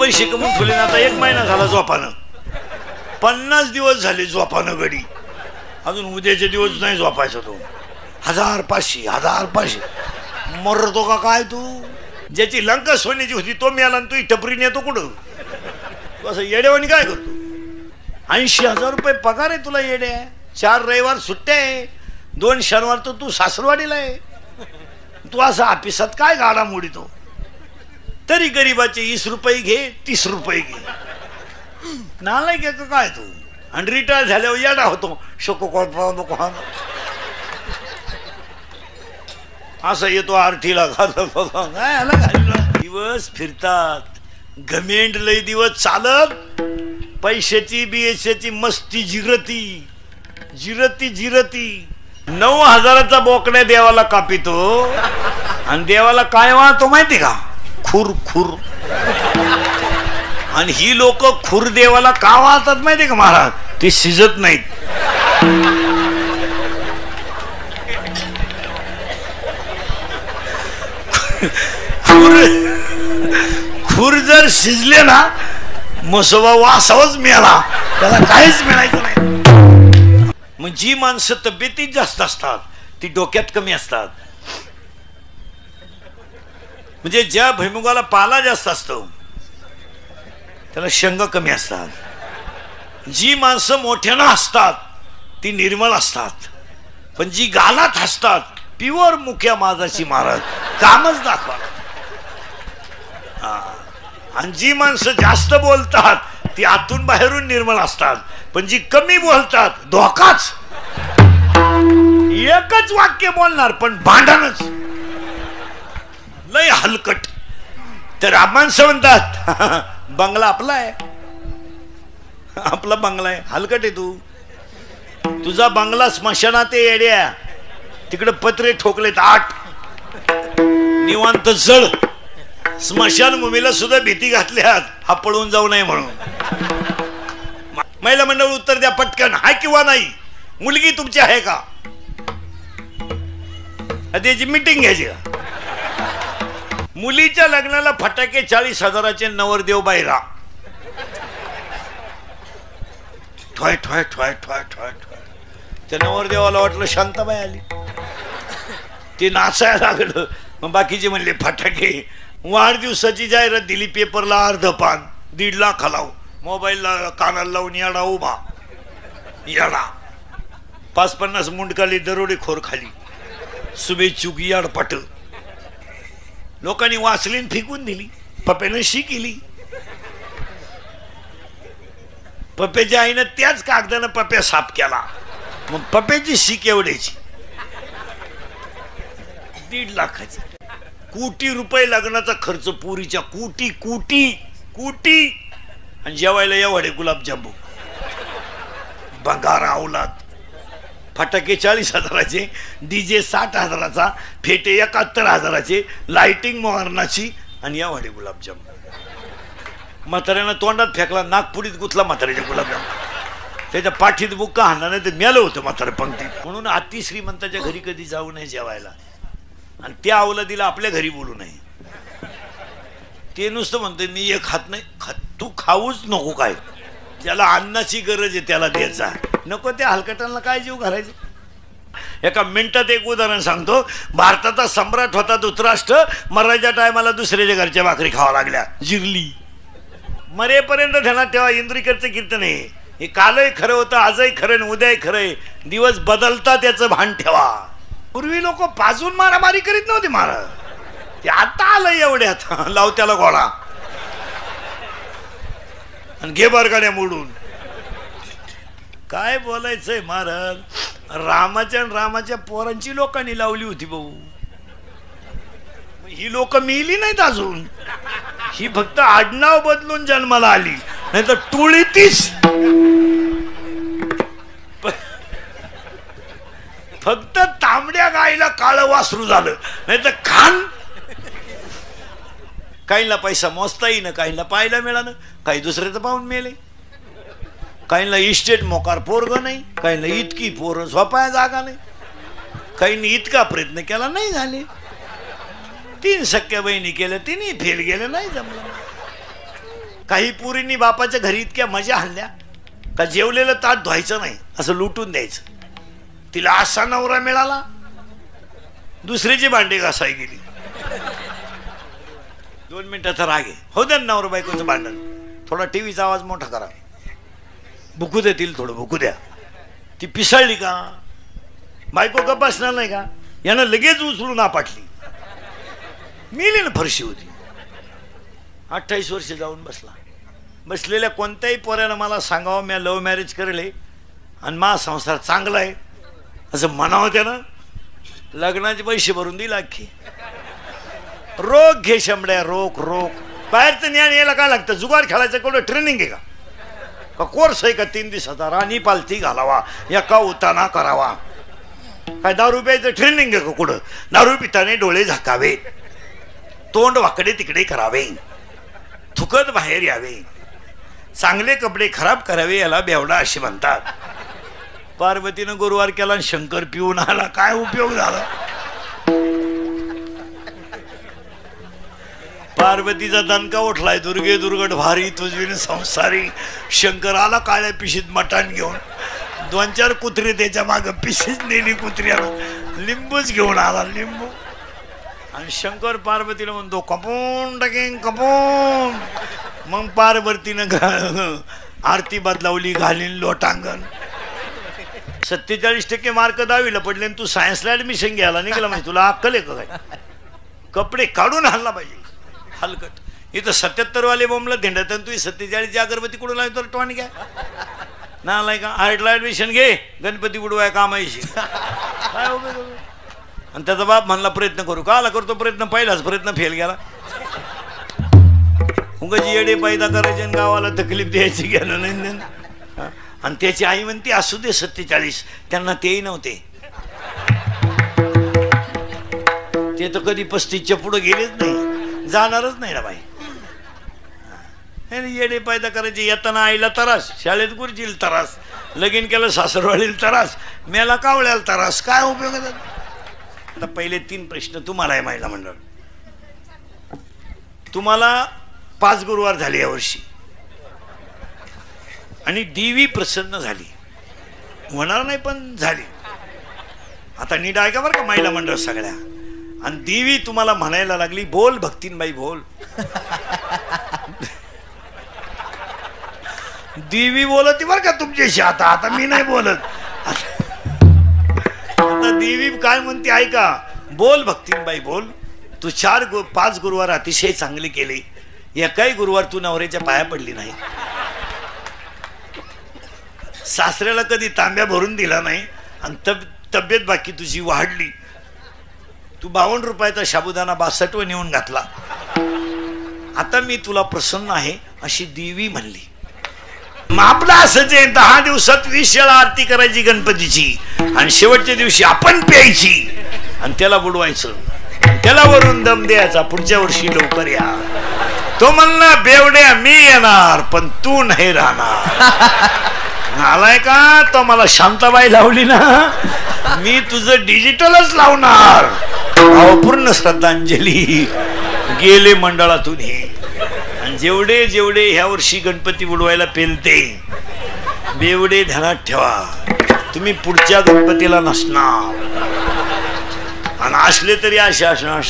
पैसे कमवून ठेवले ना आता एक महिना झाला झोपानं. पन्नास दिवस झाले झोपानं गडी अजून उद्याचे दिवस नाही झोपायचा तो. हजार पाचशे हजार पाचशे. मरतो का काय तू? ज्याची लंका सोन्याची होती तो मिळाला आणि तू टपरी नेतो कुठं? तू असं येड्यावानी काय करतो? ऐंशी हजार रुपये पगार आहे तुला येड्या. चार रविवार सुट्ट्या आहे. दोन शनिवार तर तू सासरवाडीला आहे. तू असं ऑफिसात काय गाडा मोडितो? तरी गरीबाचे वीस रुपये घे तीस रुपये घे. नालाय आहे काय तू? आणि रिटायर झाल्यावर येडा होतो. शोको नको असं येतो आरतीला दिवस फिरतात. घमेंड लय दिवस चालत. पैशाची बियशाची मस्ती जिरती. जिरती जिरती. नऊ हजाराचा बोकड्या देवाला कापितो. आणि देवाला काय वाहतो माहिती का? खुर खुर. आणि ही लोक खुर देवाला का वाहतात माहिती का महाराज ते शिजत नाहीत. खुर खुर जर शिजले ना मसोबा वासावच मिळाला. त्याला काहीच मिळायचं नाही. मग जी माणसं तब्येतीत जास्त असतात ती डोक्यात कमी असतात. म्हणजे ज्या भैमुगाला पाला जास्त असतो त्याला शंग कमी असतात. जी माणसं मोठ्यानं हसतात ती निर्मळ असतात. पण जी गालात हसतात प्युअर मुख्या माझाची महाराज कामच दाखवा. आणि जी माणसं जास्त बोलतात ती आतून बाहेरून निर्मळ असतात. पण जी कमी बोलतात धोकाच. एकच वाक्य बोलणार पण भांडणच. लय हलकट. तर माणसं म्हणतात बंगला आपला आहे. आपला बंगला आहे. हलकट आहे तू. तुझा बंगला स्मशानात येड्या. तिकडे पत्रे ठोकलेत आठ. निवांत जळ. स्मशान भूमीला सुद्धा भीती घातल्यात. हा पळून जाऊ नये म्हणून. महिला मंडळ उत्तर द्या पटकन. हाय किंवा नाही? मुलगी तुमची आहे का? त्याची मीटिंग घ्यायची का? मुलीच्या लग्नाला फटाके चाळीस हजाराचे नवरदेव बायरा ठोय ठोय ठोय ठोय ठोय ठोय. त्या नवरदेवाला वाटलं शांताबाई आली. ते नाचायला लागलं. मग बाकीचे म्हणले फटाके. वाढदिवसाची जाहिरात दिली पेपरला अर्ध पान दीड लाख लाव हो. मोबाईलला कानाला लावून याडा उभा. याडा. पाच पन्नास मुंडकाली खाली खोर खाली. शुभेच्छुक याडपट. लोकांनी वाचलीन फेकून दिली. पप्यानं शी केली पप्याच्या आईनं त्याच कागदानं पप्या साफ केला. मग पप्याची शीक एवढ्याची. दीड लाखाची. कोटी रुपये लग्नाचा खर्च पुरीच्या कोटी कोटी कोटी. आणि जेवायला एवढे गुलाबजामू बंगार औलाद. फटाके चाळीस हजाराचे डी जे साठ हजाराचा फेटे एकाहत्तर हजाराचे लाईटिंग मोहरणाची आणि या यावाडे गुलाबजाम. म्हाताऱ्यानं तोंडात फेकला नागपुरीत गुतला म्हाताऱ्याच्या गुलाबजाम. त्याच्या पाठीत बुक्का हाणला नाही तर मेलं होतं म्हातारं पंक्तीत म्हणून अति श्रीमंताच्या घरी कधी जाऊ नये जेवायला. आणि त्या अवलदीला आपल्या घरी बोलू नये. ते नुसतं म्हणते मी एक खात नाही खात तू खाऊच नको काय. ज्याला अन्नाची गरज आहे त्याला द्यायचा. नको त्या हलकटांना काय जीव घालायचं? एका मिनिटात एक उदाहरण सांगतो. भारताचा सम्राट होता धृतराष्ट्र. मराठ्या टायमाला दुसऱ्याच्या घरच्या भाकरी खावा लागल्या. जिरली. मरेपर्यंत ध्यानात ठेवा इंद्रिकरचं कीर्तन आहे. हे कालही खरं होतं आजही खरं आणि उद्याही खरंय दिवस बदलता त्याचं भान ठेवा. पूर्वी लोक पाजून मारामारी करीत नव्हते महाराज. ते आता आलं एवढ्यात लाव त्याला गोळा. आणि घे बरगाड्या मोडून. काय बोलायचंय महाराज? रामाच्या रामाच्या पोरांची लोकांनी लावली होती भाऊ. ही लोक मिली नाहीत अजून. ही फक्त आडनाव बदलून जन्माला आली. नाही तर टुळीतीच फक्त तांबड्या गायला काळं वासरू झालं. नाही तर खान. काहींना पैसा मोजता ना काहींना पाहायला मिळालं काही दुसरे तर पाहून मेले. काहींना इस्टेट मोकार पोरग नाही काहींना इतकी पोरं झोपाया जागा नाही. काहींनी इतका प्रयत्न केला नाही झाले. तीन सख्या बहिणी केल्या तिन्ही फेल गेले नाही जमलं. काही पुरींनी बापाच्या घरी इतक्या मजा हल्ल्या का जेवलेलं ताट धुवायचं नाही असं लुटून द्यायचं. तिला असा नवरा मिळाला दुसरीची भांडे घासाय गेली. दोन मिनिटाचा राग आहे. हो द्या ना नवरा बायकोचं भांडण. थोडा टीव्हीचा आवाज मोठा करा. भुकू देतील थोडं भुकू द्या ती पिसळली का? बायको का बसणार नाही का? यानं लगेच उचलून आपटली मिली ना फरशी होती. अठ्ठावीस वर्ष जाऊन बसला. बसलेल्या कोणत्याही पोऱ्यानं मला सांगावं मी लव्ह मॅरेज करले आणि मा संसार चांगला आहे. असं म्हणावं त्यानं. लग्नाचे पैसे भरून दिला अख्खी रोग घे शंभड्या रोग रोग बाहेरचं ज्ञान यायला काय लागतं? जुगार खेळायचं कुठं ट्रेनिंग आहे का? कोर्स आहे का तीन दिवसाचा? राणी पालथी घालावा एका उताना करावा. काय दारू प्यायचं? ट्रेनिंग आहे का कुठं? दारू पिताने डोळे झाकावे. तोंड वाकडे तिकडे करावे. थुकत बाहेर यावे. चांगले कपडे खराब करावे याला बेवडा असे म्हणतात. पार्वतीनं गुरुवार केला आणि शंकर पिऊन आला. काय उपयोग झाला? पार्वतीचा दणका उठलाय दुर्गे दुर्गट भारी तुझवीन संसारी. शंकर आला काळ्या पिशीत मटण घेऊन. दोन चार कुत्री त्याच्या माग पिशीत नेली कुत्री लिंबूच घेऊन आला लिंबू. आणि शंकर पार्वतीला म्हणतो कपून टाकेन कपून. मग पार्वतीनं आरती बदलावली घालीन लोटांगण. सत्तेचाळीस टक्के मार्क दहावीला पडले आणि तू सायन्सला ऍडमिशन घ्यायला निघाला म्हणजे तुला अक्कल आहे का काय? कपडे काढून हल्ला पाहिजे. हलकट. इथं सत्याहत्तर वाले बोंबला धेंडत आणि तुझी सत्तेचाळीसची अगरबत्ती कुठून लावतो तर टॉन घ्या ना का आर्टला ऍडमिशन घे गणपती बुडवाय कामायशी. काय आणि त्याचा बाप म्हणला प्रयत्न करू. का आला करतो प्रयत्न पहिलाच प्रयत्न फेल गेला. उगाची येडे पैदा करायचे आणि गावाला तकलीफ द्यायची गेलं नाही नाही. आणि त्याची आई म्हणते असू दे सत्तेचाळीस. त्यांना तेही नव्हते. ते तर कधी पस्तीसच्या पुढे गेलेच नाही. जाणारच नाही ना बाई. येडे पायदा करायचे येताना आईला तरास शाळेत गुरुजील तरास लगीन केलं सासरवाडील तरास मेला कावळ्याला तरास काय उपयोग आता पहिले तीन प्रश्न तुम्हाला आहे महिला मंडळ. तुम्हाला पाच गुरुवार झाले यावर्षी आणि देवी प्रसन्न झाली. होणार नाही पण झाली. आता नीट आहे का बरं का महिला मंडळ सगळ्या? आणि देवी तुम्हाला म्हणायला लागली बोल भक्तीनबाई बोल. देवी बोलत बरं का तुमच्याशी आता आता मी नाही बोलत. आता देवी काय म्हणते ऐका बोल भक्तीनबाई बोल. तू चार गु पाच गुरुवार अतिशय चांगले केले. एकाही गुरुवार तू नवऱ्याच्या पाया पडली नाही. सासऱ्याला कधी तांब्या भरून दिला नाही आणि तब तब्येत बाकी तुझी वाढली. तू बावन्न रुपयाचा साबुदाणा बासष्टवर नेऊन घातला. आता मी तुला प्रसन्न आहे अशी देवी म्हणली. मग आपलं असंच आहे दहा दिवसात वीस वेळा आरती करायची गणपतीची आणि शेवटच्या दिवशी आपण प्यायची आणि त्याला बुडवायचं. त्याला वरून दम द्यायचा पुढच्या वर्षी लवकर या. तो म्हणला बेवड्या मी येणार पण तू नाही राहणार. आलाय का? तो मला शांताबाई लावली ना. मी तुझं डिजिटलच लावणार. अहो, पूर्ण श्रद्धांजली गेले मंडळातून हे. आणि जेवढे जेवढे ह्या वर्षी गणपती उडवायला पेलते बेवडे ध्यानात ठेवा. तुम्ही पुढच्या गणपतीला नसणार. आणि असले तरी असे असणार